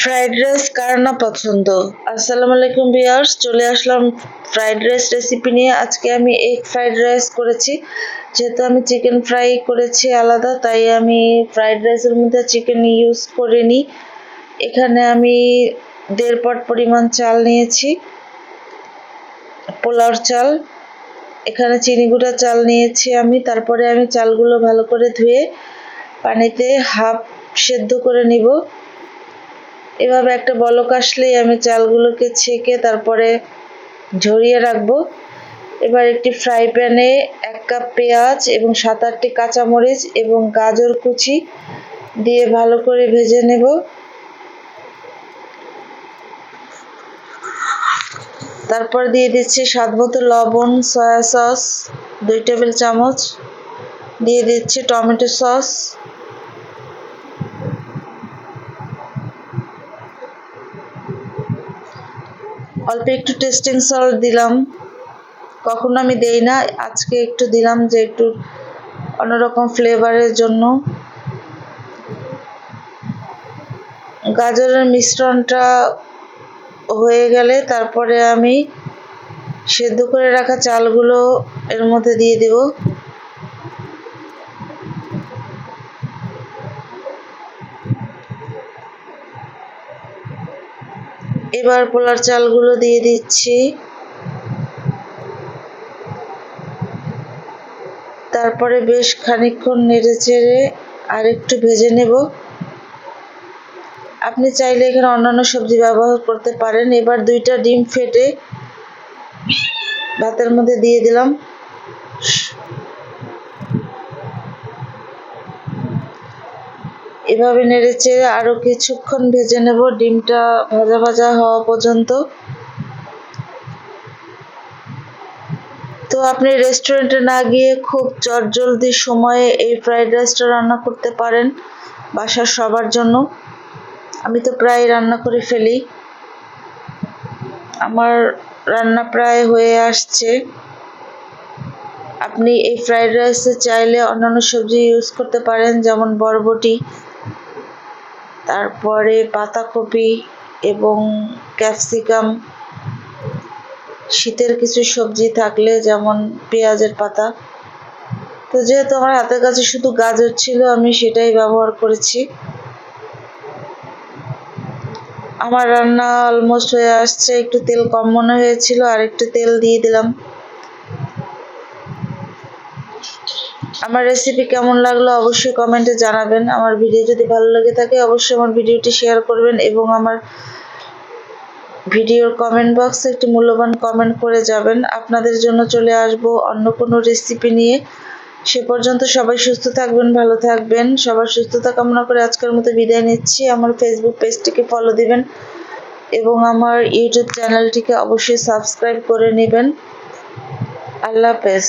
Fried rice কার না পছন্দ? আসসালামু আলাইকুম ভিউয়ার্স চলে আসলাম ফ্রাইড রাইস রেসিপি নিয়ে। আজকে আমি এগ ফ্রাইড রাইস করেছি। যেহেতু আমি চিকেন ফ্রাই করেছি আলাদা, তাই আমি ফ্রাইড রাইসের মধ্যে চিকেন ইউজ করিনি। এখানে আমি দেড় পট পরিমাণ চাল নিয়েছি, পোলাওর চাল। এখানে চিনি গুঁড়া চাল নিয়েছি আমি। তারপরে আমি চালগুলো ভালো করে ধুয়ে পানিতে হাফ সেদ্ধ করে নিব। এভাবে একটা বলক আসলেই আমি চালগুলোকে ছেঁকে তারপরে ঝরিয়ে রাখব। এবার একটি ফ্রাই প্যানে এক কাপ পেঁয়াজ এবং সাত আটটি কাঁচামরিচ এবং গাজর কুচি দিয়ে ভালো করে ভেজে নেব। তারপর দিয়ে দিচ্ছি স্বাদ মতো লবণ, সয়া সস, দুই টেবিল চামচ। দিয়ে দিচ্ছি টমেটো সস। অল্প একটু টেস্টিং সল্ট দিলাম। কখনো আমি দেই না, আজকে একটু দিলাম যে একটু অন্যরকম ফ্লেভারের জন্য। গাজরের মিশ্রণটা হয়ে গেলে তারপরে আমি সেদ্ধ করে রাখা চালগুলো এর মধ্যে দিয়ে দেব। এবার পোলার চালগুলো দিয়ে দিচ্ছি। তারপরে বেশ খানিকক্ষণ নেড়ে চেড়ে আর একটু ভেজে নেব। আপনি চাইলে এখানে অন্যান্য সবজি ব্যবহার করতে পারেন। এবার দুইটা ডিম ফেটে ভাতের মধ্যে দিয়ে দিলাম। এভাবে নেড়ে চেড়ে আরও কিছুক্ষণ ভেজে নেব। ডিমটা ভাজা ভাজা হওয়া পর্যন্ত। তো আপনি রেস্টুরেন্টে না গিয়ে খুব চটজলদি সময়ে এই ফ্রাইড রাইসটা রান্না করতে পারেন বাসার সবার জন্য। আমি তো প্রায় রান্না করে ফেলি। আমার রান্না প্রায় হয়ে আসছে। আপনি এই ফ্রাইড রাইসে চাইলে অন্যান্য সবজি ইউজ করতে পারেন, যেমন বরবটি তারপরে পাতাকপি এবং ক্যাপসিকাম। শীতের কিছু সবজি থাকলে যেমন পেঁয়াজের পাতা। তো যেহেতু আমার হাতের কাছে শুধু গাজর ছিল, আমি সেটাই ব্যবহার করেছি। আমার রান্না অলমোস্ট হয়ে আসছে, একটু তেল কম মনে হয়েছিল আর একটু তেল দিয়ে দিলাম। আমার রেসিপি কেমন লাগল অবশ্যই কমেন্টে জানাবেন। আমার ভিডিও যদি ভালো লেগে থাকে, অবশ্যই আমার ভিডিওটি শেয়ার করবেন এবং আমার ভিডিওর কমেন্ট বক্সে একটি মূল্যবান কমেন্ট করে যাবেন। আপনাদের জন্য চলে আসব অন্য কোনো রেসিপি নিয়ে। সে পর্যন্ত সবাই সুস্থ থাকবেন, ভালো থাকবেন। সবার সুস্থতা কামনা করে আজকের মতো বিদায় নিচ্ছি। আমার ফেসবুক পেজটিকে ফলো দিবেন এবং আমার ইউটিউব চ্যানেলটিকে অবশ্যই সাবস্ক্রাইব করে নেবেন। আল্লাহ হাফেজ।